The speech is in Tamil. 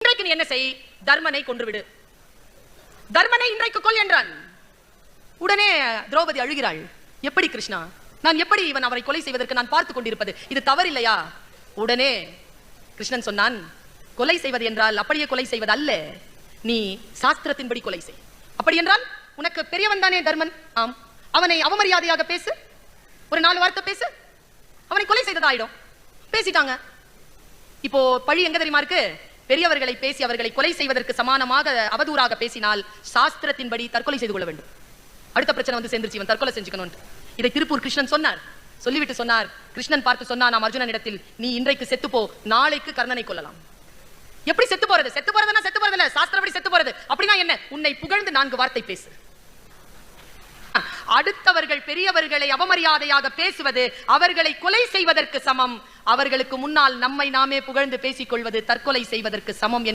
இன்றைக்கு நீ என்ன செய்? தர்மனை கொன்றுவிடு. தர்மனை இன்றைக்கு கொல் என்றான். உடனே திரௌபதி அழுகிறாள். எப்படி கிருஷ்ணா? நான் எப்படி இவன் அவரை கொலை செய்வதற்கு நான் பார்த்து கொண்டிருப்பது? இது தவறில்லையா? உடனே கிருஷ்ணன் சொன்னான் கொலை செய்வது என்றால் அப்படியே கொலை செய்வது அல்ல. நீ சாஸ்திரத்தின்படி கொலை செய். அப்படி என்றால் உனக்கு பெரியவன் தானே தர்மன்? ஆம். அவனை அவமரியாதையாக பேசு. ஒரு நாலு வார்த்தை பேசு. அவனை கொலை செய்ததாயிடும். பேசிட்டாங்க. இப்போ பழி எங்க தெரியுமா இருக்கு? பெரியவர்களை பேசி அவர்களை கொலை செய்வதற்கு சமானமாக அவதூறாக பேசினால் சாஸ்திரத்தின்படி தற்கொலை செய்து கொள்ள வேண்டும். அடுத்த பிரச்சனை வந்து சேர்ந்துருச்சு இவன் தற்கொலை செஞ்சுக்கணும் இதை திருப்பூர் கிருஷ்ணன் சொன்னார். சொல்லிவிட்டு சொன்னார். கிருஷ்ணன் பார்த்து சொன்னா நாம் அர்ஜுனனிடத்தில் நீ இன்றைக்கு செத்துப்போ நாளைக்கு கர்ணனை கொள்ளலாம் எப்படி செத்து போறது? செத்து போறதுன்னா செத்து போறது இல்ல சாஸ்திரப்படி செத்து போறது. அப்படின்னா என்ன? உன்னை புகழ்ந்து நான்கு வார்த்தை பேசு. அடுத்தவர்கள் பெரியவர்களை அவமரியாதையாக பேசுவது அவர்களை கொலை செய்வதற்கு சமம். அவர்களுக்கு முன்னால் நம்மை நாமே புகழ்ந்து பேசிக் கொள்வது தற்கொலை செய்வதற்கு சமம்